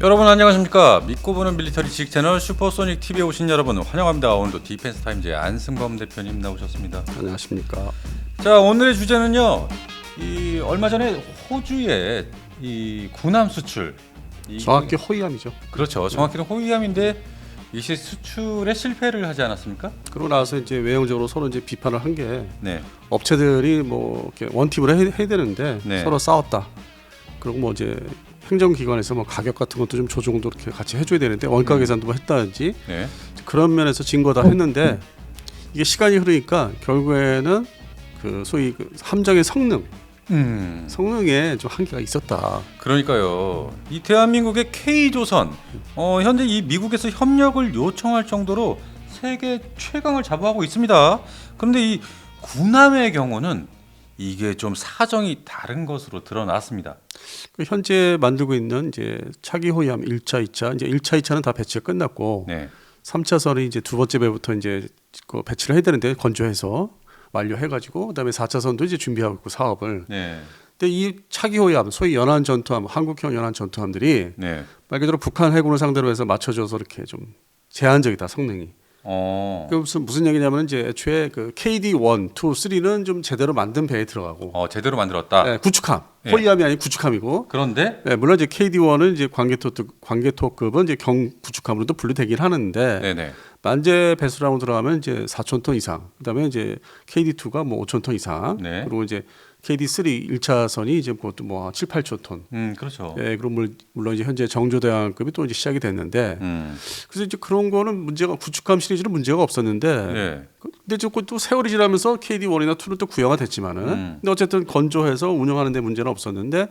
여러분 안녕하십니까 믿고 보는 밀리터리 지식 채널 슈퍼소닉 TV에 오신 여러분 환영합니다 오늘도 디펜스 타임즈의 안승범 대표님 나오셨습니다 안녕하십니까. 자 오늘의 주제는요 이 얼마 전에 호주의 이 군함 수출 이- 정확히 호위함이죠. 그렇죠 정확히는 호위함인데 이 시- 수출에 실패를 하지 않았습니까? 그러고 나서 이제 외형적으로 서로 이제 비판을 한 게 네 업체들이 뭐 이렇게 원팁을 해, 해야 되는데 네. 서로 싸웠다. 그리고 뭐 이제 행정기관에서 뭐 가격 같은 것도 좀 조정도 이렇게 같이 해줘야 되는데 원가 음. 계산도 뭐 했다든지 네. 그런 면에서 진거다 했는데 이게 시간이 흐르니까 결국에는 그 소위 그 함정의 성능, 음 성능에 좀 한계가 있었다. 그러니까요. 이 대한민국의 K조선 어, 현재 이 미국에서 협력을 요청할 정도로 세계 최강을 자부하고 있습니다. 그런데 이 군함의 경우는 이게 좀 사정이 다른 것으로 드러났습니다. 그 현재 만들고 있는 이제 차기 호위함 1차, 2차, 이제 1차, 2차는 다 배치가 끝났고 네. 3차선이 이제 두 번째 배부터 이제 그 배치를 해야 되는데 건조해서 완료해가지고 그다음에 4차선도 이제 준비하고 있고 사업을. 네. 근데 이 차기 호위함, 소위 연안 전투함, 한국형 연안 전투함들이 네. 말 그대로 북한 해군을 상대로 해서 맞춰줘서 이렇게 좀 제한적이다 성능이. 어. 그 무슨 무슨 얘기냐면 이제 애초에 그 KD 1, 2, 3는 좀 제대로 만든 배에 들어가고 어, 제대로 만들었다. 네, 구축함, 네. 호위함이 아닌 구축함이고 그런데 네, 물론 이제 KD 1은 이제 관계토 관계토급은 이제 경 구축함으로도 분류되긴 하는데 네, 네. 만재 배수량으로 들어가면 이제 4천 톤 이상. 그다음에 이제 KD 2가 뭐 5천 톤 이상. 네. 그리고 이제 KD 3 1차선이 이제 그것도 뭐 7, 8천 톤. 음, 그렇죠. 예, 그럼 물- 물론 이제 현재 정조대왕급이 또 이제 시작이 됐는데 음. 그래서 이제 그런 거는 문제가 구축함 시리즈는 문제가 없었는데 네. 그- 근데 자꾸 또 세월이 지나면서 KD 1이나 2는 또 구형화 됐지만은 음. 근데 어쨌든 건조해서 운영하는 데 문제는 없었는데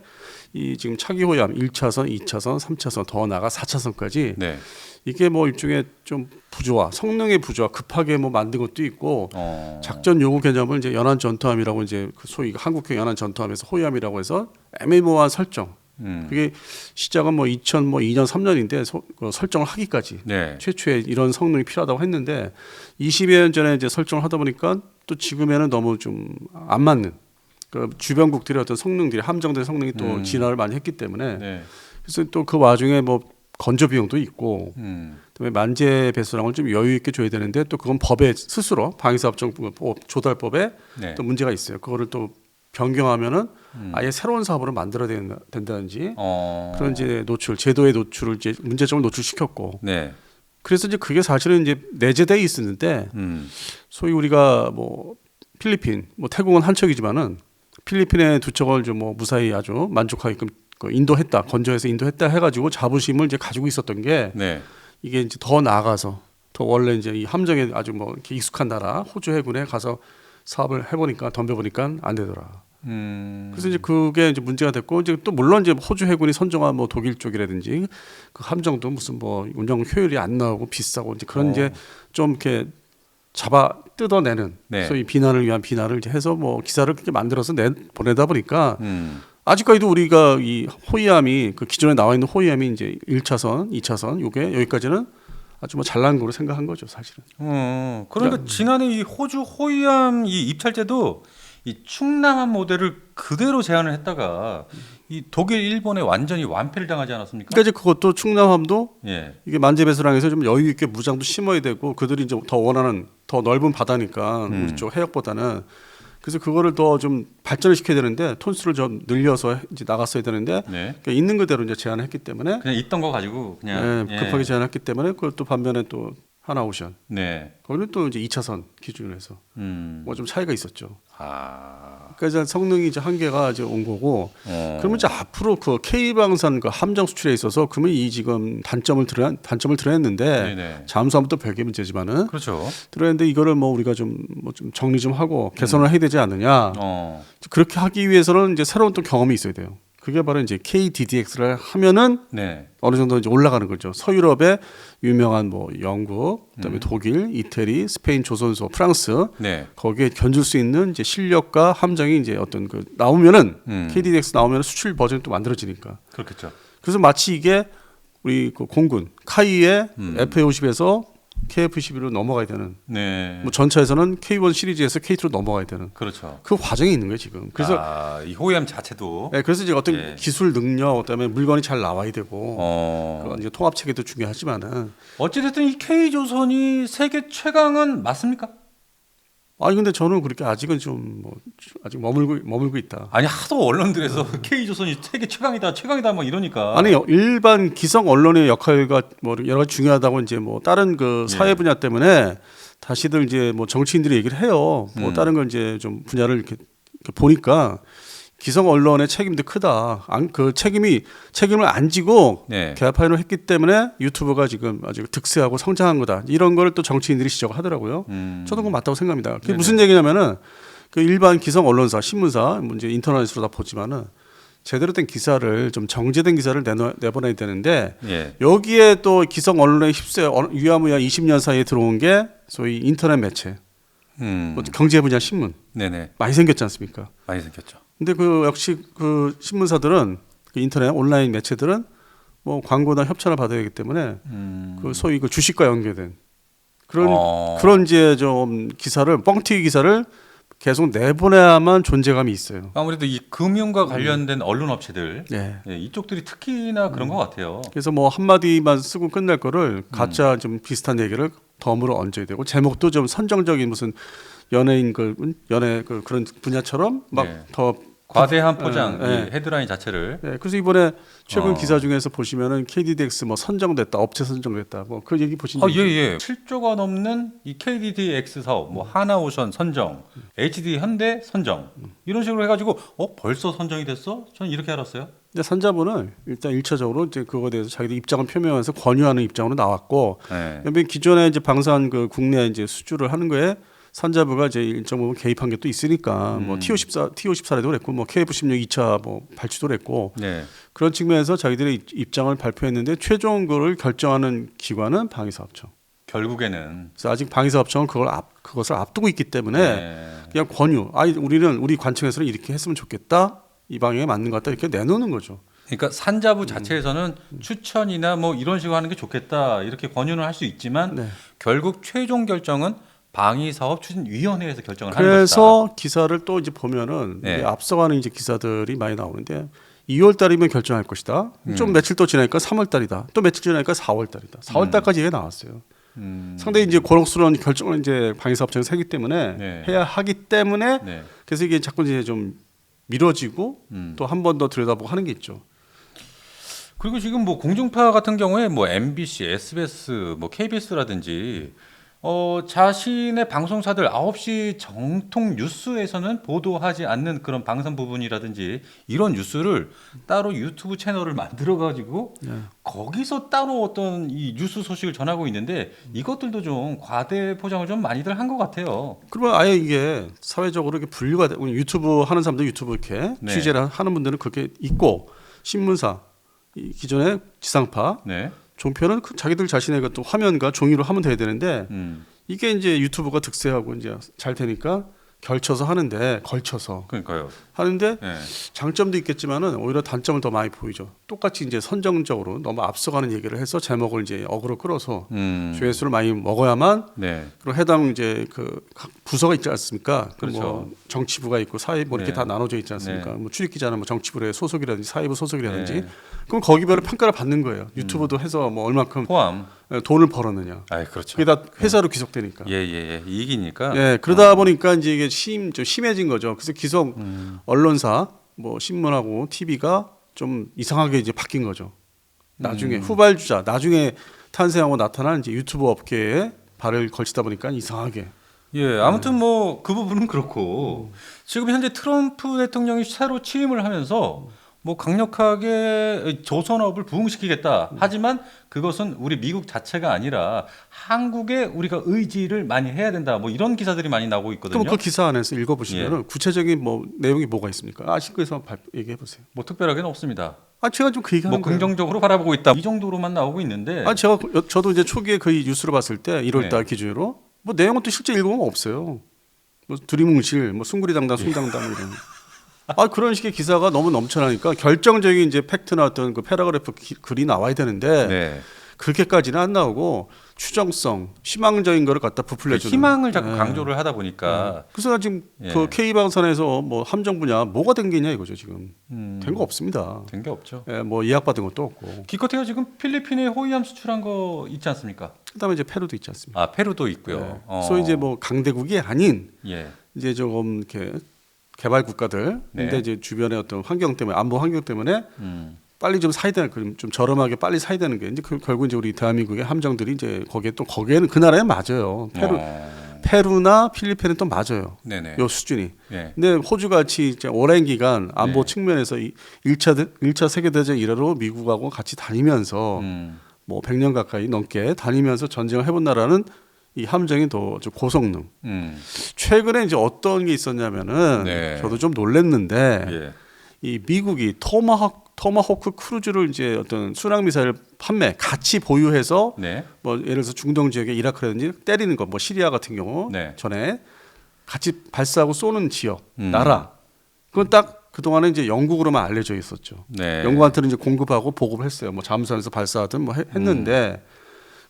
이 지금 차기 호위함 1차선, 2차선, 3차선 더 나가 4차선까지 네. 이게 뭐 일종의 좀 부조화, 성능의 부조화, 급하게 뭐 만든 것도 있고 어. 작전 요구 개념을 이제 연안 전투함이라고 이제 그 소위 한국형 연안 전투함에서 호위함이라고 해서 애매모호한 설정. 음. 그게 시작은 뭐 2002년 3년인데 소, 그 설정을 하기까지 네. 최초에 이런 성능이 필요하다고 했는데 20여 년 전에 이제 설정을 하다 보니까 또 지금에는 너무 좀 안 맞는 그 주변국들의 어떤 성능들이 함정된 성능이 또 음. 진화를 많이 했기 때문에 네. 그래서 또 그 와중에 뭐 건조 비용도 있고 음. 그다음에 만재 배수량을 좀 여유 있게 줘야 되는데 또 그건 법에 스스로 방위사업정법 조달법에 네. 또 문제가 있어요. 그거를 또 변경하면은 음. 아예 새로운 사업으로 만들어야 된다- 된다든지 어. 그런 이제 노출 제도의 노출을 이제 문제점을 노출시켰고 네. 그래서 이제 그게 사실은 이제 내재돼 있었는데 음. 소위 우리가 뭐 필리핀 뭐 태국은 한 척이지만은 필리핀의 두 척을 좀 뭐 무사히 아주 만족하게끔 그 인도했다 건조해서 인도했다 해가지고 자부심을 이제 가지고 있었던 게 네. 이게 이제 더 나아가서 더 원래 이제 이 함정에 아주 뭐 익숙한 나라 호주 해군에 가서 사업을 해보니까 덤벼보니까 안 되더라. 음. 그래서 이제 그게 이제 문제가 됐고 이제 또 물론 이제 호주 해군이 선정한 뭐 독일 쪽이라든지 그 함정도 무슨 뭐 운영 효율이 안 나오고 비싸고 이제 그런 어. 이제 좀 이렇게 잡아 뜯어내는 네. 소위 비난을 위한 비난을 해서 뭐 기사를 그렇게 만들어서 내 보내다 보니까 음. 아직까지도 우리가 이 호위함이 그 기존에 나와 있는 호위함이 이제 1차선, 2차선 요게 여기까지는 아주 뭐 잘난 거로 생각한 거죠, 사실은. 어, 그러니까 지난해 이 호주 호위함 이 입찰제도 이 충남함 모델을 그대로 제안을 했다가 이 독일 일본에 완전히 완패를 당하지 않았습니까? 그러니까 이제 그것도 충남함도 예. 이게 만재배수량에서 좀 여유 있게 무장도 심어야 되고 그들이 이제 더 원하는 더 넓은 바다니까 음. 우리 쪽 해역보다는 그래서 그거를 더 좀 발전을 시켜야 되는데 톤수를 좀 늘려서 이제 나갔어야 되는데 네. 그러니까 있는 그대로 이제 제안을 했기 때문에 그냥 있던 거 가지고 그냥 예, 급하게 제안했기 때문에 그것도 반면에 또 하나 오션 네. 거기는 또 이제 2차선 기준으로 해서 음. 뭐 좀 차이가 있었죠. 아. 그러니까 성능이 이제 한계가 이제 온 거고 어. 그러면 이제 앞으로 그 K 방산 그 함정 수출에 있어서 그러면 이 지금 단점을 드러 단점을 드러냈는데 또 별개 문제지만은 그렇죠. 드러냈는데 이거를 뭐 우리가 좀뭐좀 정리 좀 하고 개선을 해야 되지 않느냐 어. 그렇게 하기 위해서는 이제 새로운 또 경험이 있어야 돼요. 그게 바로 이제 KDDX를 하면은 네. 어느 정도 이제 올라가는 거죠. 서유럽의 유명한 뭐 영국, 그다음에 음. 독일, 이태리, 스페인, 조선소, 프랑스 네. 거기에 견줄 수 있는 이제 실력과 함정이 이제 어떤 그 나오면은 음. KDDX 나오면 수출 버전이 또 만들어지니까. 그렇겠죠. 그래서 마치 이게 우리 그 공군 카이의 음. FA50에서 KF11로 넘어가야 되는 네. 뭐 전차에서는 K1 시리즈에서 K2로 넘어가야 되는 그렇죠. 그 과정이 있는 거예요 지금. 그래서 아, 이 호위함 자체도 네, 그래서 이제 어떤 예. 기술 능력 그다음에 물건이 잘 나와야 되고 어. 그런 이제 통합 체계도 중요하지만은 어찌됐든 이 K 조선이 세계 최강은 맞습니까? 아니 근데 저는 그렇게 아직은 좀 뭐 아직 머물고 머물고 있다. 아니 하도 언론들에서 K 조선이 세계 최강이다, 최강이다 막 이러니까. 아니 일반 기성 언론의 역할과 뭐 여러 가지 중요하다고 이제 뭐 다른 그 예. 사회 분야 때문에 다시들 이제 뭐 정치인들이 얘기를 해요. 뭐 음. 다른 건 이제 좀 분야를 이렇게, 이렇게 보니까 기성 언론의 책임도 크다. 안, 그 책임이 책임을 안 지고 네. 개파인을 했기 때문에 유튜브가 지금 아주 득세하고 성장한 거다. 이런 걸또 정치인들이 지적을 하더라고요. 음. 저도 그건 맞다고 생각합니다. 그게 네네. 무슨 얘기냐면은 그 일반 기성 언론사, 신문사, 뭐 이제 인터넷으로 다 보지만은 제대로 된 기사를 좀 정제된 기사를 내놔, 내보내야 되는데 예. 여기에 또 기성 언론에 휩쓸 유야무야 20년 사이에 들어온 게 소위 인터넷 매체, 음. 뭐 경제 분야 신문 네네. 많이 생겼지 않습니까? 많이 생겼죠. 근데 그 역시 그 신문사들은 그 인터넷 온라인 매체들은 뭐 광고나 협찬을 받아야 하기 때문에 음. 그 소위 그 주식과 연계된 그런 어. 그런 이제 좀 기사를 뻥튀기 기사를 계속 내보내야만 존재감이 있어요. 아무래도 이 금융과 관련된 언론 업체들 네. 예, 이쪽들이 특히나 그런 것 같아요. 그래서 뭐 한마디만 쓰고 끝날 거를 가짜 좀 비슷한 얘기를 덤으로 얹어야 되고 제목도 좀 선정적인 무슨 연예인 그 연예 그 그런 분야처럼 네. 막더 과대한 포장. 이 헤드라인 자체를 네, 그래서 이번에 최근 어. 기사 중에서 보시면은 KDDX 뭐 선정됐다, 업체 선정됐다, 뭐 그 얘기 보신 아, 적 예, 예. 7조가 넘는 이 KDDX 사업, 뭐 하나오션 선정, HD 현대 선정 이런 식으로 해가지고 어 벌써 선정이 됐어? 저는 이렇게 알았어요. 근데 산자부는 일단 일차적으로 이제 그거에 대해서 자기들 입장을 표명해서 권유하는 입장으로 나왔고, 네. 그다음에 기존에 이제 방산 그 국내 이제 수주를 하는 거에 산자부가 이제 일정 부분 개입한 게 또 있으니까 뭐 음. TO14, TO14에도 그랬고 뭐 KF16 2차 뭐 발주도 그랬고 네. 그런 측면에서 자기들의 입- 입장을 발표했는데 최종 거를 결정하는 기관은 방위사업청. 결국에는 그래서 아직 방위사업청은 그걸 앞 그것을 앞두고 있기 때문에 네. 그냥 권유. 아 우리는 우리 관청에서는 이렇게 했으면 좋겠다. 이 방향에 맞는 것 같다 이렇게 내놓는 거죠. 그러니까 산자부 자체에서는 추천이나 뭐 이런 식으로 하는 게 좋겠다 이렇게 권유는 할 수 있지만 네. 결국 최종 결정은 방위 사업 추진 위원회에서 결정을 하는 것이다. 그래서 기사를 또 이제 보면은 네. 이게 앞서가는 이제 기사들이 많이 나오는데 2월 달이면 결정할 것이다. 좀 음. 며칠 또 지나니까 3월 달이다. 또 며칠 지나니까 4월 달이다. 4월 달까지 얘기가 나왔어요. 음, 상당히 이제 고록스러운 결정을 이제 방위사업청에서 하기 때문에 네. 해야 하기 때문에 네. 그래서 이게 자꾸 이제 좀 미뤄지고 음. 또한 번 더 들여다보고 하는 게 있죠. 그리고 지금 뭐 공중파 같은 경우에 뭐 MBC, SBS, 뭐 KBS라든지 어 자신의 방송사들 9시 정통 뉴스에서는 보도하지 않는 그런 방송 부분이라든지 이런 뉴스를 따로 유튜브 채널을 만들어 가지고 네. 거기서 따로 어떤 이 뉴스 소식을 전하고 있는데 이것들도 좀 과대 포장을 좀 많이들 한 것 같아요. 그러면 아예 이게 사회적으로 이렇게 분류가 되고 유튜브 하는 사람들 유튜브 이렇게 네. 취재를 하는 분들은 그렇게 있고 신문사 이 기존의 지상파 네. 종편은 그 자기들 자신의 그또 화면과 종이로 하면 돼야 되는데 음. 이게 이제 유튜브가 득세하고 이제 잘 되니까 결쳐서 하는데 걸쳐서 그러니까요. 하는데 네. 장점도 있겠지만은 오히려 단점을 더 많이 보이죠. 똑같이 이제 선정적으로 너무 앞서가는 얘기를 해서 제목을 이제 어그로 끌어서 음. 조회수를 많이 먹어야만 네. 그리고 해당 이제 그 각 부서가 있지 않습니까? 그 그렇죠. 뭐 정치부가 있고 사회부 뭐 이렇게 네. 다 나눠져 있지 않습니까? 뭐 출입 기자는 뭐 정치부의 소속이라든지 사회부 소속이라든지 네. 음. 그럼 거기별로 평가를 받는 거예요. 유튜브도 해서 뭐 얼마큼 포함. 돈을 벌었느냐. 아, 그렇죠. 그게 다 회사로 귀속되니까. 예, 예, 예. 이익이니까. 예, 그러다 보니까 이제 이게 심, 좀 심해진 거죠. 그래서 기성 음. 언론사, 뭐 신문하고 TV가 좀 이상하게 이제 바뀐 거죠. 나중에 음. 후발주자, 나중에 탄생하고 나타난 이제 유튜브 업계에 발을 걸치다 보니까 이상하게. 예, 아무튼 뭐그 부분은 그렇고 지금 현재 트럼프 대통령이 새로 취임을 하면서 뭐 강력하게 조선업을 부흥시키겠다. 하지만 그것은 우리 미국 자체가 아니라 한국에 우리가 의지를 많이 해야 된다. 뭐 이런 기사들이 많이 나오고 있거든요. 그럼 그 기사 안에서 읽어보시면 예. 은 구체적인 뭐 내용이 뭐가 있습니까? 아실 거에서 얘기해 보세요. 뭐 특별하게는 없습니다. 아 제가 좀 그 얘기하는 뭐 거예요. 긍정적으로 바라보고 있다. 이 정도로만 나오고 있는데. 아 제가 그- 저도 이제 초기에 그 뉴스를 봤을 때 1월달 네. 기준으로 뭐 내용은 또 실제 읽어보면 없어요. 뭐 두리뭉실, 뭐 숭구리당당, 숭당당 이런. 아 그런 식의 기사가 너무 넘쳐나니까 결정적인 이제 팩트나 어떤 그 패러그래프 기- 글이 나와야 되는데 네. 그렇게까지는 안 나오고 추정성, 희망적인 거를 갖다 그 부풀려주는. 희망을 자꾸 예. 강조를 하다 보니까 그래서 나 지금 예. 그 K 방선에서 뭐 함정 분야 뭐가 된 게냐 이거죠 지금 음, 된거 없습니다. 된 게 없죠. 예, 뭐 예약 받은 것도 없고 기껏해야 지금 필리핀에 호위함 수출한 거 있지 않습니까? 그다음에 이제 페루도 있지 않습니까? 아 페루도 예. 있고요. 어. 소위 이제 뭐 강대국이 아닌 예. 이제 조금 이렇게 개발 국가들 네. 근데 이제 주변의 어떤 환경 때문에 안보 환경 때문에 음. 빨리 좀 사야 되는 좀 저렴하게 빨리 사야 되는 게 이제 그, 결국 이제 우리 대한민국의 함정들이 이제 거기에 또 거기에는 그 나라에 맞아요. 페루 어. 페루나 필리핀은 또 맞아요. 네네. 요 수준이. 예. 근데 호주 같이 이제 오랜 기간 안보 네. 측면에서 이 1차 일차 세계 대전 이래로 미국하고 같이 다니면서 음. 뭐 100년 가까이 넘게 다니면서 전쟁을 해본 나라는 이 함정이 더좀 고성능. 음. 최근에 이제 어떤 게 있었냐면은 네. 저도 좀 놀랬는데 예. 이 미국이 토마호크 토마호크 크루즈를 이제 어떤 순항 미사일 판매 같이 보유해서 네. 뭐 예를 들어서 중동 지역에 이라크라든지 때리는 거뭐 시리아 같은 경우 네. 전에 같이 발사하고 쏘는 지역 음. 나라 그건 딱 그동안은 이제 영국으로만 알려져 있었죠. 네. 영국한테는 이제 공급하고 보급을 했어요. 뭐 잠수함에서 발사하든 뭐 해- 음. 했는데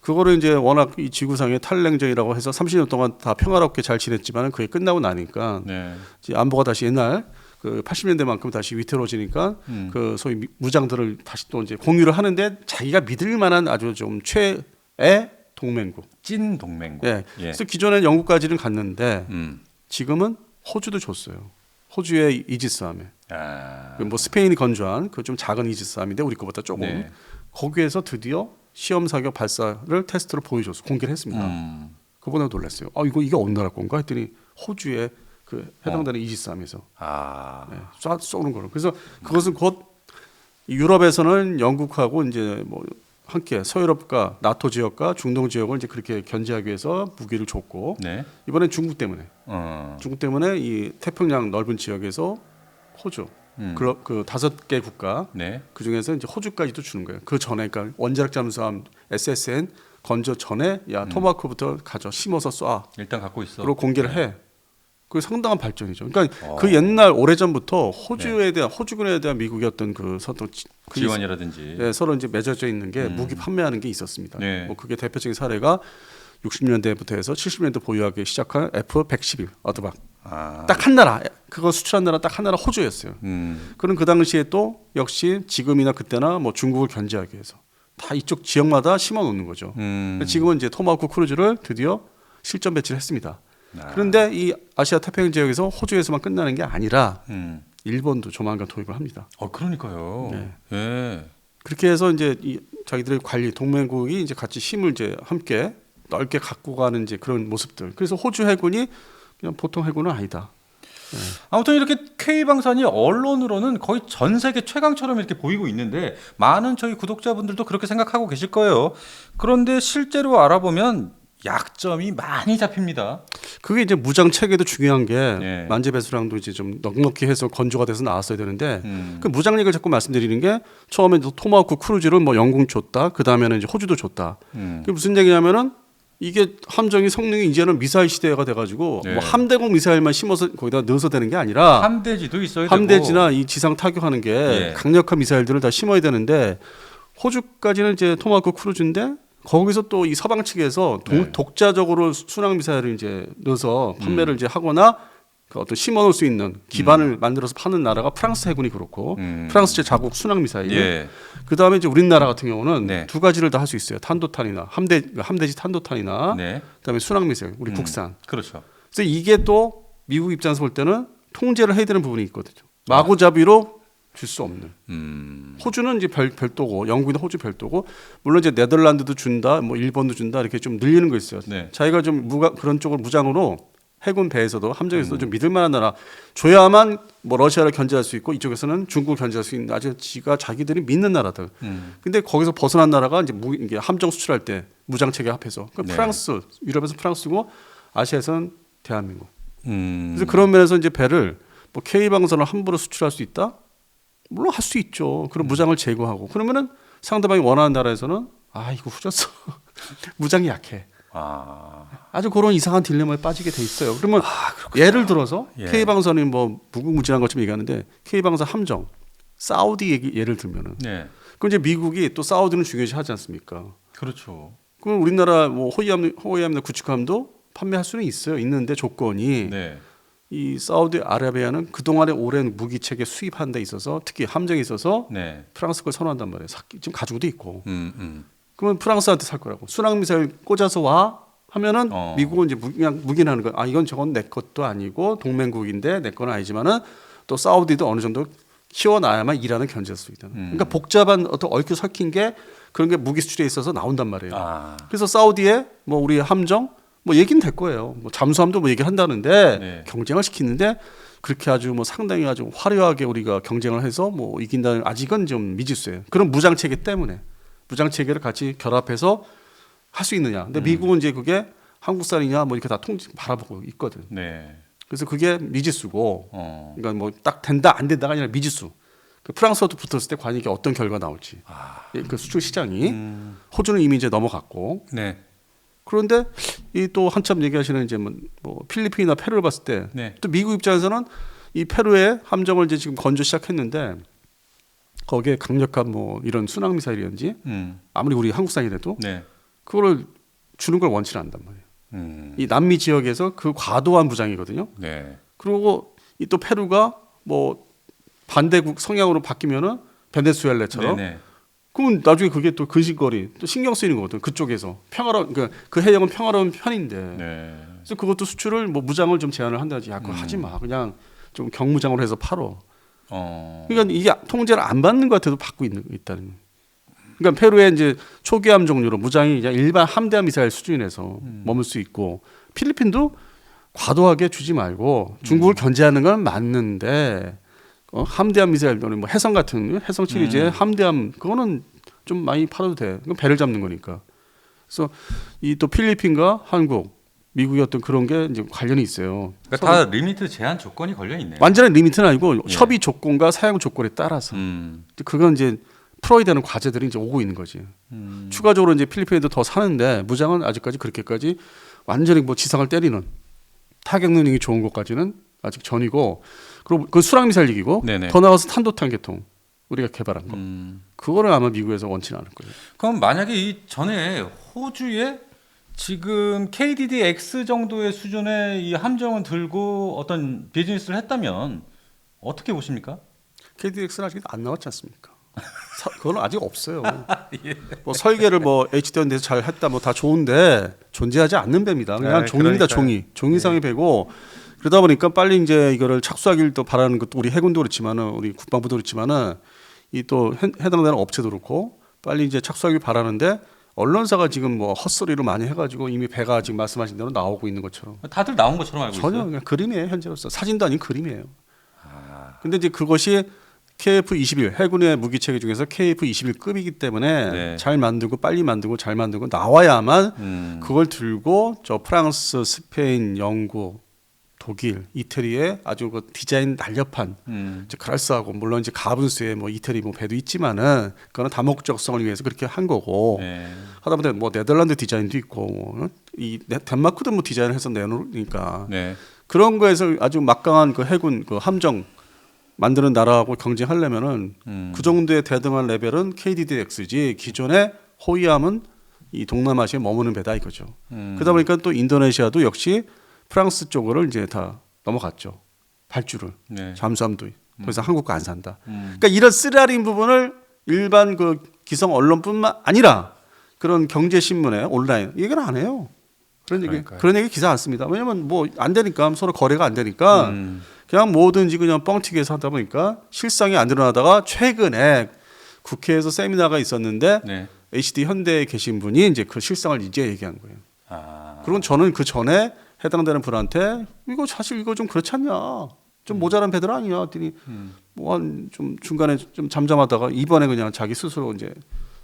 그거를 이제 워낙 이 지구상의 탈냉전이라고 해서 30년 동안 다 평화롭게 잘 지냈지만 그게 끝나고 나니까 네. 이제 안보가 다시 옛날 그 80년대만큼 다시 위태로워지니까 음. 그 소위 미- 무장들을 다시 또 이제 공유를 하는데 자기가 믿을 만한 아주 좀 최애 동맹국. 찐 동맹국. 예. 예. 그래서 기존엔 영국까지는 갔는데 음. 지금은 호주도 줬어요. 호주의 이지스함에 아. 그뭐 스페인이 건조한 그 좀 작은 이지스함인데 우리 거보다 조금 네. 거기에서 드디어 시험 사격 발사를 테스트로 보여줬어 공개를 했습니다. 음. 그보다 놀랐어요. 아 이거 이게 어느 나라 건가 했더니 호주의 그 해당되는 이지스함에서 아. 네, 쏴 쏘는 거로. 그래서 그것은 곧 유럽에서는 영국하고 이제 뭐 함께 서유럽과 나토 지역과 중동 지역을 이제 그렇게 견제하기 위해서 무기를 줬고 네. 이번엔 중국 때문에 어. 중국 때문에 이 태평양 넓은 지역에서 호주 음. 그, 그 다섯 개 국가 네. 그 중에서 이제 호주까지도 주는 거예요. 그 전에 그러니까 원자력 잠수함 SSN 건조 전에 야 음. 토마호크부터 가져 심어서 쏴. 일단 갖고 있어. 그리고 공개를 해. 그 상당한 발전이죠. 그러니까 어. 그 옛날 오래전부터 호주에 대한 호주군에 대한 미국의 어떤 그 서로 지- 그 지원이라든지. 예, 서로 이제 맺어져 있는 게 음. 무기 판매하는 게 있었습니다. 네. 뭐 그게 대표적인 사례가 60년대부터 해서 70년대 보유하기 시작한 F111 어드박. 아. 딱한 나라. 그거 수출한 나라 딱 한 나라 호주였어요. 음. 그럼 그 당시에 또 역시 지금이나 그때나 뭐 중국을 견제하기 위해서 다 이쪽 지역마다 심어 놓는 거죠. 음. 지금은 이제 토마호크 크루즈를 드디어 실전 배치를 했습니다. 아. 그런데 이 아시아 태평양 지역에서 호주에서만 끝나는 게 아니라 음. 일본도 조만간 도입을 합니다. 어 그러니까요. 네. 예. 그렇게 해서 이제 이 자기들의 관리 동맹국이 이제 같이 힘을 이제 함께 넓게 갖고 가는 이제 그런 모습들. 그래서 호주 해군이 그냥 보통 해군은 아니다. 아무튼 이렇게 K 방산이 언론으로는 거의 전 세계 최강처럼 이렇게 보이고 있는데 많은 저희 구독자분들도 그렇게 생각하고 계실 거예요. 그런데 실제로 알아보면 약점이 많이 잡힙니다. 그게 이제 무장 체계도 중요한 게 예. 만재배수량도 이제 좀 넉넉히 해서 건조가 돼서 나왔어야 되는데 음. 그 무장 얘기를 자꾸 말씀드리는 게 처음에 토마호크 크루즈를 뭐 영국 줬다. 그 다음에는 이제 호주도 줬다. 음. 그게 무슨 얘기냐면은 이게 함정이 성능이 이제는 미사일 시대가 돼가지고 네. 뭐 함대공 미사일만 심어서 거기다 넣어서 되는 게 아니라 함대지도 있어야 함대지나 이 지상 타격하는 게 예. 강력한 미사일들을 다 심어야 되는데 호주까지는 이제 토마호크 크루즈인데 거기서 또 이 서방 측에서 동- 네. 독자적으로 순항 미사일을 이제 넣어서 판매를 이제 하거나 그 어떤 심어 놓을 수 있는 기반을 만들어서 파는 나라가 프랑스 해군이 그렇고 음. 프랑스 제 자국 순항 미사일. 예. 그 다음에 이제 우리나라 같은 경우는 네. 두 가지를 다 할 수 있어요. 탄도탄이나 함대 함대지 탄도탄이나 네. 그다음에 순항 미사일 우리 음. 국산. 그렇죠. 그래서 이게 또 미국 입장에서 볼 때는 통제를 해야 되는 부분이 있거든요. 마구잡이로 줄 수 없는. 음. 호주는 이제 별, 별도고 영국이나 호주 별도고 물론 이제 네덜란드도 준다, 뭐 일본도 준다 이렇게 좀 늘리는 거 있어요. 네. 자기가 좀 무가 그런 쪽으로 무장으로 해군 배에서도 함정에서도 좀 믿을 만한 나라 줘야만 뭐 러시아를 견제할 수 있고 이쪽에서는 중국을 견제할 수 있는 아주 지가 자기들이 믿는 나라들. 음. 근데 거기서 벗어난 나라가 이제 무, 이게 함정 수출할 때 무장 체계 합해서 그 네. 프랑스, 유럽에서 프랑스고 아시아에서는 대한민국. 음. 그래서 그런 면에서 이제 배를 뭐 K 방선을 함부로 수출할 수 있다? 물론 할 수 있죠. 그럼 무장을 제거하고 그러면은 상대방이 원하는 나라에서는 아 이거 후졌어. 무장이 약해. 아. 아주 그런 이상한 딜레마에 빠지게 돼 있어요. 그러면 예를 들어서 예. K 방선이 뭐 무궁무진한 것처럼 얘기하는데 K 방선 함정 사우디 얘기 예를 들면은 네. 그 이제 미국이 또 사우디는 중요시 하지 않습니까? 그렇죠. 그럼 우리나라 뭐 호위함 호위함이나 구축함도 판매할 수는 있어요. 있는데 조건이 네. 이 사우디 아라비아는 그동안에 오랜 무기 체계 수입하는 데 있어서 특히 함정에 있어서 네. 프랑스 걸 선호한단 말이에요. 사- 지금 가지고도 있고. 음, 음. 그러면 프랑스한테 살 거라고. 순항 미사일 꽂아서 와 하면은 어. 미국은 이제 무- 그냥 묵인하는 거야. 아 이건 저건 내 것도 아니고 동맹국인데 내 건 아니지만은 또 사우디도 어느 정도 키워놔야만 이란을 견제할 수 있다는. 음. 그러니까 복잡한 어떤 얽혀 섞인 게 그런 게 무기 수출에 있어서 나온단 말이에요. 아. 그래서 사우디에 뭐 우리 함정 뭐 얘기는 될 거예요. 뭐 잠수함도 뭐 얘기를 한다는데 네. 경쟁을 시키는데 그렇게 아주 뭐 상당히 아주 화려하게 우리가 경쟁을 해서 뭐 이긴다는 아직은 좀 미지수예요. 그런 무장 체계 때문에 무장 체계를 같이 결합해서 할 수 있느냐. 근데 미국은 이제 그게 한국산이냐 뭐 이렇게 다 통지 바라보고 있거든. 네. 그래서 그게 미지수고 어. 그러니까 뭐 딱 된다 안 된다가 아니라 미지수. 그 프랑스와도 붙었을 때 과연 이게 어떤 결과 나올지. 예, 그 수출 시장이 음. 호주는 이미 이제 넘어갔고 네. 그런데 이 또 한참 얘기하시는 이제 뭐, 뭐 필리핀이나 페루를 봤을 때또 네. 미국 입장에서는 이 페루의 함정을 이제 지금 건조 시작했는데 거기에 강력한 뭐 이런 순항 미사일이든지 음. 아무리 우리 한국산이라도 네. 그거를 주는 걸 원치 않단 말이에요. 음. 이 남미 지역에서 그 과도한 부장이거든요. 네. 그리고 이 또 페루가 뭐 반대국 성향으로 바뀌면은 베네수엘라처럼 네. 그러면 나중에 그게 또 근심거리 또 신경 쓰이는 거거든 그쪽에서 평화로운 그, 그 해역은 평화로운 편인데 네. 그래서 그것도 수출을 뭐 무장을 좀 제한을 한다지 야 그거 음. 하지 마 그냥 좀 경무장으로 해서 팔어 어. 그러니까 이게 통제를 안 받는 것 같아도 받고 있는 있다는 그러니까 페루의 이제 초기함 종류로 무장이 그냥 일반 함대함 미사일 수준에서 음. 머물 수 있고 필리핀도 과도하게 주지 말고 중국을 음. 견제하는 건 맞는데 어, 함대함 미사일 또는 뭐 해성 같은 해성 시리즈의 음. 함대함 그거는 좀 많이 팔아도 돼. 그건 배를 잡는 거니까. 그래서 이 또 필리핀과 한국, 미국의 어떤 그런 게 이제 관련이 있어요. 그러니까 다 리미트 제한 조건이 걸려 있네요. 완전한 리미트는 아니고 예. 협의 조건과 사용 조건에 따라서 음. 그건 이제 풀어야 되는 과제들이 이제 오고 있는 거지. 음. 추가적으로 이제 필리핀에도 더 사는데 무장은 아직까지 그렇게까지 완전히 뭐 지상을 때리는 타격 능력이 좋은 것까지는 아직 전이고 그리고 그 수랑 미사일 얘기고 네네. 더 나가서 탄도탄 계통 우리가 개발한 거 음. 그거를 아마 미국에서 원치는 않을 거예요. 그럼 만약에 이 전에 호주에 지금 KDDX 정도의 수준의 이 함정을 들고 어떤 비즈니스를 했다면 어떻게 보십니까? KDX는 아직 안 나왔지 않습니까? 사, 그건 아직 없어요. 예. 뭐 설계를 뭐 HD한테서 잘 했다 뭐 다 좋은데 존재하지 않는 배입니다. 그냥 네, 종입니다. 그러니까요. 종이 종이상의 배고 그러다 보니까 빨리 이제 이거를 착수하기를 또 바라는 것도 우리 해군도 그렇지만은 우리 국방부도 그렇지만은 이 또 해당되는 업체도 그렇고 빨리 이제 착수하길 바라는데 언론사가 지금 뭐 헛소리를 많이 해가지고 이미 배가 지금 말씀하신 대로 나오고 있는 것처럼 다들 나온 것처럼 알고 전혀 있어요. 그냥 그림이에요 현재로서 사진도 아닌 그림이에요. 아, 근데 이제 그것이 KF-21 해군의 무기 체계 중에서 KF-21급이기 때문에 네. 잘 만들고 빨리 만들고 잘 만들고 나와야만 음. 그걸 들고 저 프랑스, 스페인, 영국, 독일, 이태리에 아주 그 디자인 날렵한 음. 이제 그럴싸하고 물론 이제 가분수에 뭐 이태리 뭐 배도 있지만은 그거는 다목적성을 위해서 그렇게 한 거고 네. 하다못해 뭐 네덜란드 디자인도 있고 뭐, 이 네- 덴마크도 뭐 디자인을 해서 내놓으니까 네. 그런 거에서 아주 막강한 그 해군 그 함정 만드는 나라하고 경쟁하려면은 음. 그 정도의 대등한 레벨은 KDDX지 기존의 호위함은 이 동남아시아에 머무는 배다 이거죠. 음. 그러다 보니까 또 인도네시아도 역시 프랑스 쪽으로 이제 다 넘어갔죠. 발주를 네. 잠수함도 더 이상 한국 거안 산다. 음. 그러니까 이런 쓰라린 부분을 일반 그 기성 언론뿐만 아니라 그런 경제 신문에 온라인 얘기는 안 해요. 그런 얘기 그러니까요. 그런 얘기 기사 안 씁니다. 왜냐면 뭐 안 되니까 서로 거래가 안 되니까 음. 그냥 뭐든지 그냥 뻥튀기해서 하다 보니까 실상이 안 드러나다가 최근에 국회에서 세미나가 있었는데 네. HD 현대에 계신 분이 이제 그 실상을 이제 얘기한 거예요. 아. 그리고 저는 그 전에 해당되는 분한테 이거 사실 이거 좀 그렇지 않냐. 좀 모자란 배들 아니냐 했더니 음. 뭐한 좀 중간에 좀 잠잠하다가 이번에 그냥 자기 스스로 이제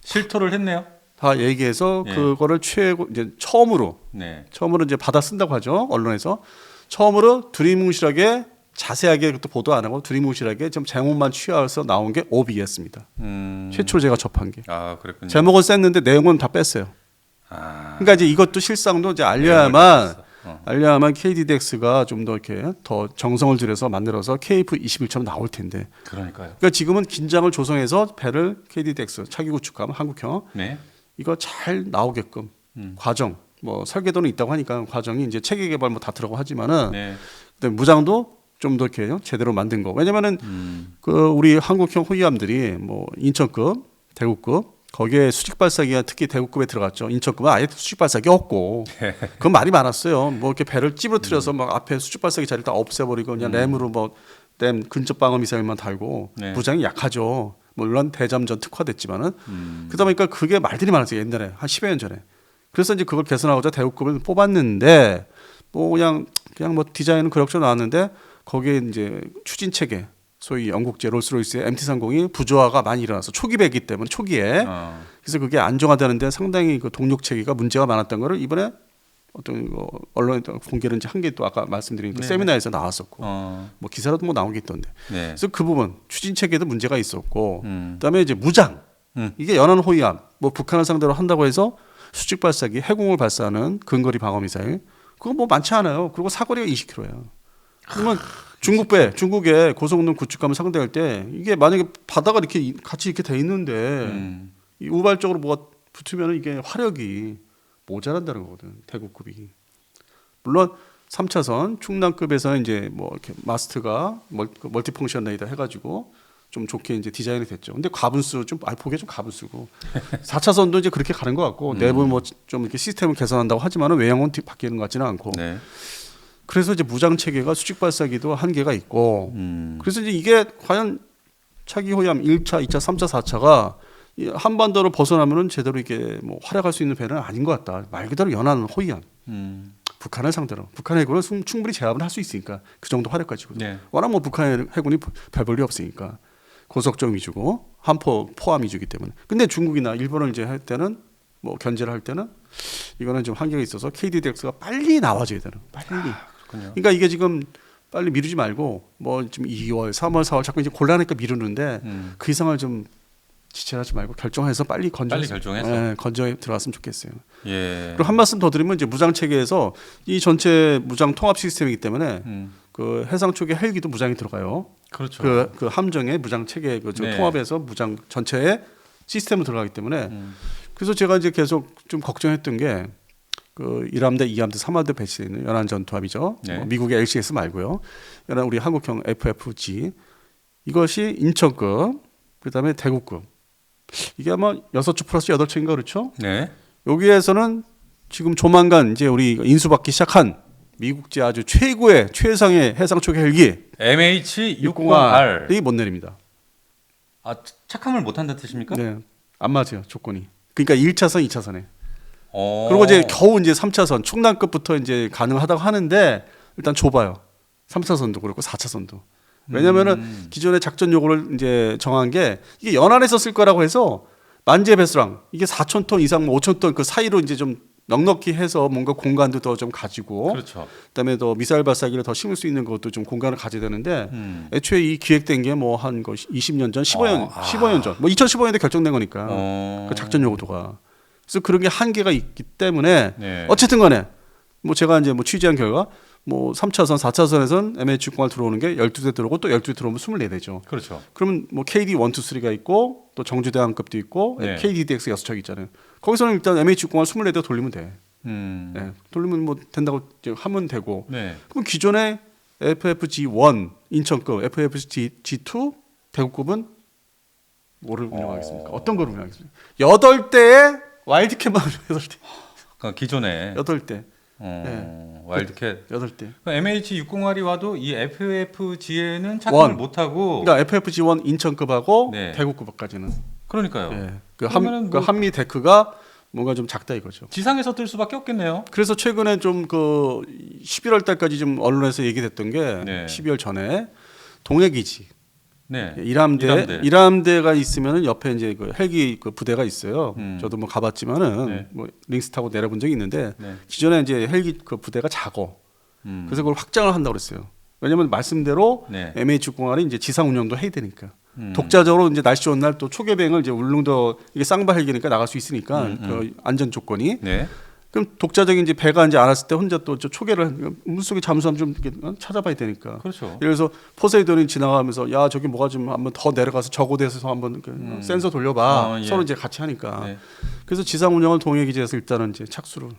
실토를 했네요. 다 얘기해서 예. 그거를 최고 이제 처음으로 네. 처음으로 이제 받아 쓴다고 하죠 언론에서 처음으로 두리뭉실하게 자세하게 또 보도 안 하고 두리뭉실하게 좀 제목만 취하해서 나온 게 OB였습니다. 음. 최초로 제가 접한 게 아, 그랬군요. 제목은 셌는데 내용은 다 뺐어요. 아. 그러니까 이제 이것도 실상도 이제 내용을 알려야만 뺐 어. 어. 알려야만 KDDX가 좀 더 이렇게 더 정성을 들여서 만들어서 KF21처럼 나올 텐데. 그러니까요. 그러니까 지금은 긴장을 조성해서 배를 KDDX 차기 구축함 한국형 네. 이거 잘 나오게끔 음. 과정 뭐 설계도는 있다고 하니까 과정이 이제 체계 개발 뭐 다 들어가고 하지만은 네. 무장도 좀 더 이렇게 제대로 만든 거. 왜냐면은 음. 그 우리 한국형 호위함들이 뭐 인천급, 대구급 거기에 수직 발사기가 특히 대구급에 들어갔죠. 인천급은 아예 수직 발사기 없고 그건 말이 많았어요. 뭐 이렇게 배를 찌부러뜨려서 막 앞에 수직 발사기 자리를 다 없애버리고 그냥 램으로 뭐램 근접 방어 미사일만 달고 네. 무장이 약하죠. 물론 대잠전 특화됐지만은 음. 그러다 보니까 그게 말들이 많았어요. 옛날에 한 10여 년 전에. 그래서 이제 그걸 개선하고자 대우급을 뽑았는데 뭐 그냥 그냥 뭐 디자인은 그럭저럭 나왔는데 거기에 이제 추진 체계 소위 영국제 롤스로이스의 MT30이 부조화가 많이 일어나서 초기 배기 때문에 초기에 어. 그래서 그게 안정화되는데 상당히 그 동력 체계가 문제가 많았던 거를 이번에 어떤 거 언론에 또 공개를 이제 한게 또 아까 말씀드린 그 네네. 세미나에서 나왔었고 어. 뭐 기사라도 뭐 나온 게 있던데 네. 그래서 그 부분 추진 체계도 문제가 있었고 음. 그다음에 이제 무장 음. 이게 연안 호위함 뭐 북한을 상대로 한다고 해서 수직 발사기 해공을 발사하는 근거리 방어 미사일 그거 뭐 많지 않아요. 그리고 사거리가 20km예요. 그러면 중국 배 중국의 고성능 구축함을 상대할 때 이게 만약에 바다가 이렇게 이- 같이 이렇게 돼 있는데 음. 이 우발적으로 뭐가 붙으면 이게 화력이 모자란다는 거거든 대구급이 물론 3차선 충남급에서 이제 뭐 이렇게 마스트가 멀, 그 멀티펑션 레이더 해가지고 좀 좋게 이제 디자인이 됐죠. 근데 가분수 좀 아, 보기에 좀 가분수고 4차선도 이제 그렇게 가는 것 같고 내부 뭐 좀 이렇게 시스템을 개선한다고 하지만은 외형은 뒤- 바뀌는 것 같지는 않고 네. 그래서 이제 무장 체계가 수직 발사기도 한계가 있고 음. 그래서 이제 이게 과연 차기 호위함 1차, 2차, 3차, 4차가 한반도를 벗어나면은 제대로 이게 뭐 활약할 수 있는 배는 아닌 것 같다. 말 그대로 연하는 호위함. 음. 북한을 상대로 북한 해군은 충- 충분히 제압을 할 수 있으니까 그 정도 활약 가지고 네. 워낙 뭐 북한 해군이 별 볼일 없으니까 고속정 위주고 한포 포함 위주기 때문에 근데 중국이나 일본을 이제 할 때는 뭐 견제를 할 때는 이거는 좀 한계가 있어서 KDDX가 빨리 나와줘야 되는 빨리 그렇군요. 그러니까 이게 지금 빨리 미루지 말고 뭐 지금 2월, 3월, 4월 자꾸 이제 곤란하니까 미루는데 음. 그 이상을 좀 지체하지 말고 결정해서 빨리 건져 빨리 결정해서. 네, 건조에 들어갔으면 좋겠어요. 예. 그리고 한 말씀 더 드리면 이제 무장 체계에서 이 전체 무장 통합 시스템이기 때문에 음. 그 해상 쪽에 헬기도 무장이 들어가요. 그렇죠. 그, 그 함정의 무장 체계 그 네. 통합에서 무장 전체에 시스템으로 들어가기 때문에 음. 그래서 제가 이제 계속 좀 걱정했던 게 그 1함대, 2함대, 3함대 배치되어 있는 연안 전투함이죠. 네. 뭐 미국의 LCS 말고요. 연안 우리 한국형 FFG 이것이 인천급 그다음에 대구급 이게 아마 여섯 주 플러스 여덟 척인가 그렇죠? 네. 여기에서는 지금 조만간 이제 우리 인수받기 시작한 미국제 아주 최고의 최상의 해상 초계 헬기 MH608. 608이 못 내립니다. 아, 착함을 못 한다는 뜻입니까? 네. 안 맞아요, 조건이. 그러니까 1차선, 2차선에. 어. 그리고 이제 겨우 이제 3차선 충남급부터 이제 가능하다고 하는데 일단 좁아요. 3차선도 그렇고 4차선도. 왜냐면은 음. 기존의 작전 요구를 이제 정한 게 이게 연안에서 쓸 거라고 해서 만재 배수랑 이게 4천 톤 이상 뭐 5천 톤 그 사이로 이제 좀 넉넉히 해서 뭔가 공간도 더 좀 가지고 그렇죠. 그다음에 더 미사일 발사기를 더 심을 수 있는 것도 좀 공간을 가져야 되는데 음. 애초에 이 기획된 게 뭐한 20년 전, 15년, 어, 아. 15년 전, 뭐 2015년에 결정된 거니까 어. 그 작전 요구도가 그래서 그런 게 한계가 있기 때문에 네. 어쨌든 간에 뭐 제가 이제 뭐 취재한 결과 뭐 3차선, 4차선에선 MH60을 들어오는 게 12대 들어오고 또 12대 들어오면 24대죠. 그렇죠. 그러면 뭐 KD 1, 2, 3가 있고 또 정주대함급도 있고 네. KDDX 6척 있잖아요. 거기서는 일단 MH60을 24대 돌리면 돼. 음. 네. 돌리면 뭐 된다고 하면 되고 네. 그럼 기존의 FFG1 인천급, FFG2 대구급은 뭐를 운영하겠습니까? 어. 어... 떤 거를 운영하겠습니까? 여덟 대에 와일드캣만 여덟 대, 그러니까 기존에 여덟 대, 어, 네. 와일드캣 여덟 대. MH608이 와도 이 FFG에는 착륙을 원. 못 하고 그러니까 FFG1 인천급하고 네. 대구급까지는 그러니까요. 예. 그, 한, 뭐- 그 한미 데크가 뭔가 좀 작다 이거죠. 지상에서 뜰 수밖에 없겠네요. 그래서 최근에 좀 그 11월 달까지 좀 언론에서 얘기됐던 게 네. 12월 전에 동해 기지 네. 이람대 이람대. 이람대가 있으면은 옆에 이제 그 헬기 그 부대가 있어요. 음. 저도 뭐 가봤지만은 네. 뭐 링스 타고 내려본 적이 있는데 네. 기존에 이제 헬기 그 부대가 작어. 음. 그래서 그걸 확장을 한다고 그랬어요. 왜냐면 말씀대로 네. MH608이 이제 지상 운영도 해야 되니까. 음. 독자적으로 이제 날씨 좋은 날 또 초계병을 이제 울릉도 이게 쌍바 헬기니까 나갈 수 있으니까 음, 음. 그 안전 조건이 네. 그럼 독자적인 이제 배가 이제 알았을 때 혼자 또저 초계를 물속에 잠수함 좀? 찾아봐야 되니까. 그렇죠. 예를 들어서 포세이돈이 지나가면서 야 저기 뭐가 좀 한번 더 내려가서 저고대에서 한번 어, 센서 돌려봐. 어, 예. 서로 이제 같이 하니까. 네. 그래서 지상 운영을 동해 기지에서 일단은 이제 착수를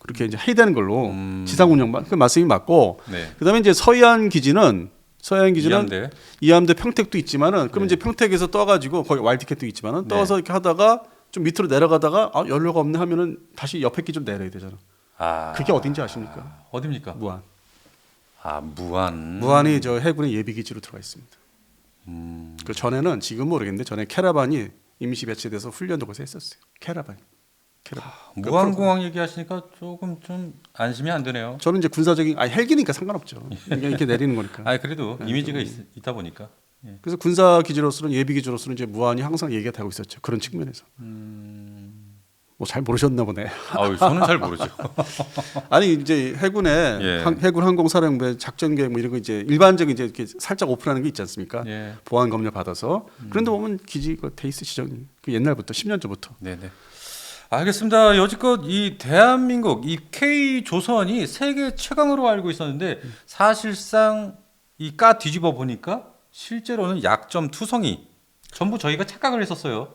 그렇게 이제 해야 되는 걸로 음. 지상 운영만 그 말씀이 맞고 네. 그다음에 이제 서해안 기지는 서해안 기지는 이함대. 이함대 평택도 있지만은 그럼 네. 이제 평택에서 떠가지고 거기 와일드캣도 있지만은 네. 떠서 이렇게 하다가 좀 밑으로 내려가다가 아 연료가 없네 하면은 다시 옆에 기좀 내려야 되잖아. 아. 그게 어딘지 아십니까? 어디입니까? 무안. 아, 무안. 무안이 저 해군의 예비 기지로 들어가 있습니다. 음. 그 전에는 지금 모르겠는데 전에 캐라반이 임시 배치돼서 훈련도 거기서 했었어요. 캐라반. 캐라반. 무안공항 얘기하시니까 조금 좀 안심이 안 되네요. 저는 이제 군사적인 아 헬기니까 상관없죠. 이게 이렇게 내리는 거니까. 아, 그래도 네, 이미지가 좀- 있, 있다 보니까. 예. 그래서 군사 기지로서는 예비 기지로서는 이제 무안이 항상 얘기가 되고 있었죠. 그런 측면에서. 음. 뭐잘 모르셨나 보네. 아유, 저는 잘 모르죠. 아니 이제 해군의 예. 항- 해군 항공사령부의 작전 계획 뭐 이런 거 이제 일반적인 이제 이렇게 살짝 오픈하는 게 있지 않습니까? 예. 보안 검열 받아서. 음. 그런데 보면 기지 그 데이스 지정이 그 옛날부터 10년 전부터. 네, 네. 알겠습니다. 여지껏 이 대한민국 이 K 조선이 세계 최강으로 알고 있었는데 사실상 이 까 뒤집어 보니까 실제로는 약점 투성이 전부 저희가 착각을 했었어요.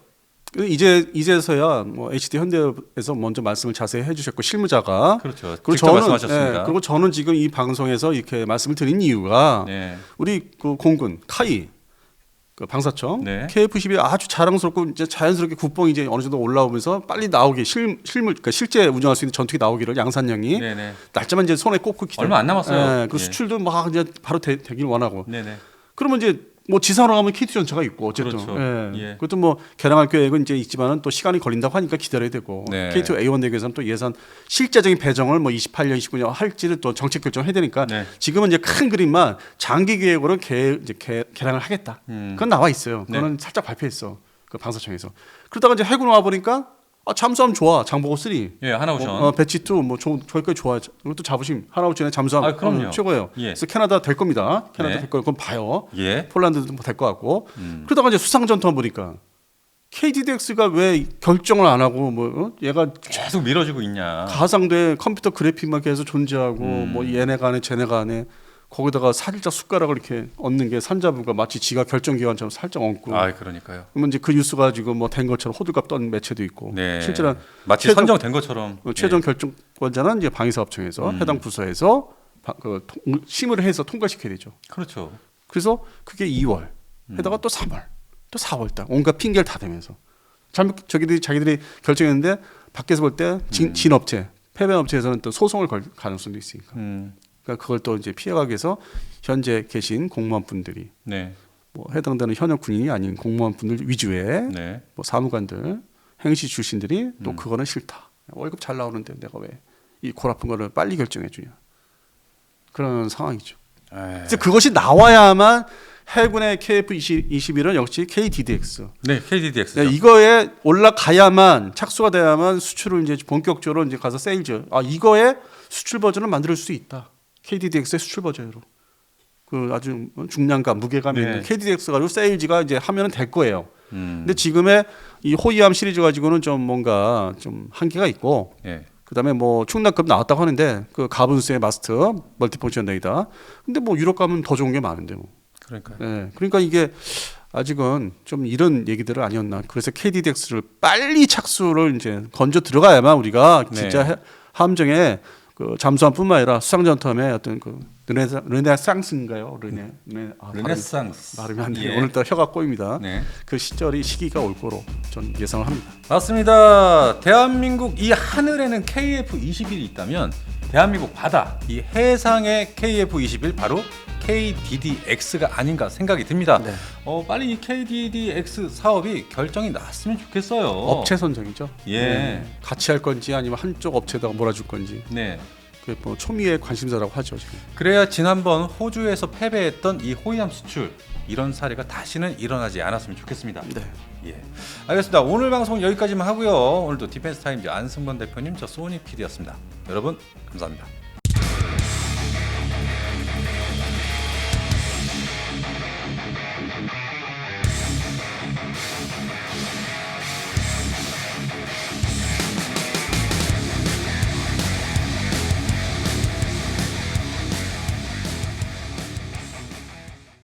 그 이제 이제서야 뭐 HD 현대에서 먼저 말씀을 자세히 해주셨고 실무자가 그렇죠. 그리고 저는. 예, 그리고 저는 지금 이 방송에서 이렇게 말씀을 드린 이유가 네. 우리 그 공군 카이 그 방사청 네. KF-12 아주 자랑스럽고 이제 자연스럽게 국뽕이 이제 어느 정도 올라오면서 빨리 나오기 실 실물 그러니까 실제 운영할 수 있는 전투기 나오기를 양산형이 네, 네. 날짜만 이제 손에 꽂고 기다려. 얼마 안 남았어요. 예, 그 예. 수출도 막 이제 바로 되, 길 원하고. 그러면 이제 뭐 지상으로 가면 KT 전차가 있고 어쨌든. 그렇죠. 예. 예. 그것도 뭐 개량할 계획은 이제 있지만은 또 시간이 걸린다고 하니까 기다려야 되고. 네. KT A1 대교에서는 또 예산 실제적인 배정을 뭐 28년, 29년 할지를 또 정책 결정해야 되니까 네. 지금은 이제 큰 그림만 장기 계획으로 개, 이제 개, 개량을 하겠다. 음. 그건 나와 있어요. 네. 그거는 살짝 발표했어. 그 방사청에서. 그러다가 이제 해군 와 보니까 아, 잠수함 좋아. 장보고 3. 예, 하나오션. 어, 배치 2, 뭐 조, 저기까지 좋아요. 이것도 자부심. 하나오션의 잠수함 아, 그럼요. 어, 최고예요. 예. 그래서 캐나다 될 겁니다. 캐나다 네. 될 거예요. 그건 봐요. 예. 폴란드도 뭐될것 같고. 음. 그러다가 이제 수상 전투함 보니까 KDDX가 왜 결정을 안 하고 뭐 어? 얘가 계속 밀어주고 있냐. 가상대 컴퓨터 그래픽만 계속 존재하고 음. 뭐 얘네가 안에 쟤네가 안에 거기다가 살짝 숟가락을 이렇게 얹는 게 산자부가 마치 지가 결정기관처럼 살짝 얹고 아, 그러니까요. 그러면 이제 그 뉴스 가지고 뭐된 것처럼 호들갑 떤 매체도 있고 네. 실제로 마치 최종- 선정된 것처럼. 어, 최종 결정권자는 이제 방위사업청에서 음. 해당 부서에서 바- 그 통- 심의를 해서 통과시켜야 되죠. 예. 그렇죠. 그래서 그게 2월, 음. 해다가 또 3월, 또 4월 달 온갖 핑계를 다 대면서 잘못 저기들이 자기들이 결정했는데 밖에서 볼때 음. 진업체, 패배업체에서는 또 소송을 걸 가능성도 있으니까. 음. 그러니까 그걸 또 이제 피해가기 위해서 현재 계신 공무원분들이 네. 뭐 해당되는 현역 군인이 아닌 공무원분들 위주의 네. 뭐 사무관들, 행시 출신들이 또 음. 그거는 싫다. 월급 잘 나오는데 내가 왜 이 골 아픈 거를 빨리 결정해 주냐. 그런 상황이죠. 에이. 그래서 그것이 나와야만 해군의 KF-21은 역시 KDDX. 네, KDDX. 네, 이거에 올라가야만 착수가 돼야만 수출을 이제 본격적으로 이제 가서 세일즈. 아 이거에 수출 버전을 만들 수 있다. KDDX의 수출 버전으로. 그 아주 중량감, 무게감 네. 있는 KDDX 가지고 세일즈가 이제 하면은 될 거예요. 음. 근데 지금의 이 호위함 시리즈 가지고는 좀 뭔가 좀 한계가 있고 예. 그다음에 뭐 충남급 나왔다고 하는데 그 가분수의 마스터 멀티펑션 레이더. 근데 뭐 유럽 가면 더 좋은 게 많은데 뭐. 그러니까요. 네. 그러니까 이게 아직은 좀 이런 얘기들은 아니었나. 그래서 KDDX를 빨리 착수를 이제 건져 들어가야만 우리가 네. 진짜 해- 함정에 그 잠수함뿐만 아니라 수상전투함의 어떤 그 르네사, 르네상스인가요? 르네 르네 아, 르네상스. 발음이 안 돼요. 예. 오늘따라 혀가 꼬입니다. 네. 그 시절이 시기가 올 거로 전 예상을 합니다. 맞습니다. 대한민국 이 하늘에는 KF-21이 있다면 대한민국 바다 이 해상의 KF-21 바로 KDDX가 아닌가 생각이 듭니다. 네. 어, 빨리 이 KDDX 사업이 결정이 났으면 좋겠어요. 업체 선정이죠. 예. 네. 같이 할 건지 아니면 한쪽 업체에다가 몰아줄 건지. 네. 그게 뭐 초미의 관심사라고 하죠 지금. 그래야 지난번 호주에서 패배했던 이 호위함 수출 이런 사례가 다시는 일어나지 않았으면 좋겠습니다. 네. 예. 알겠습니다. 오늘 방송 여기까지만 하고요. 오늘도 디펜스 타임즈 안승건 대표님 저 소니 PD였습니다. 여러분 감사합니다.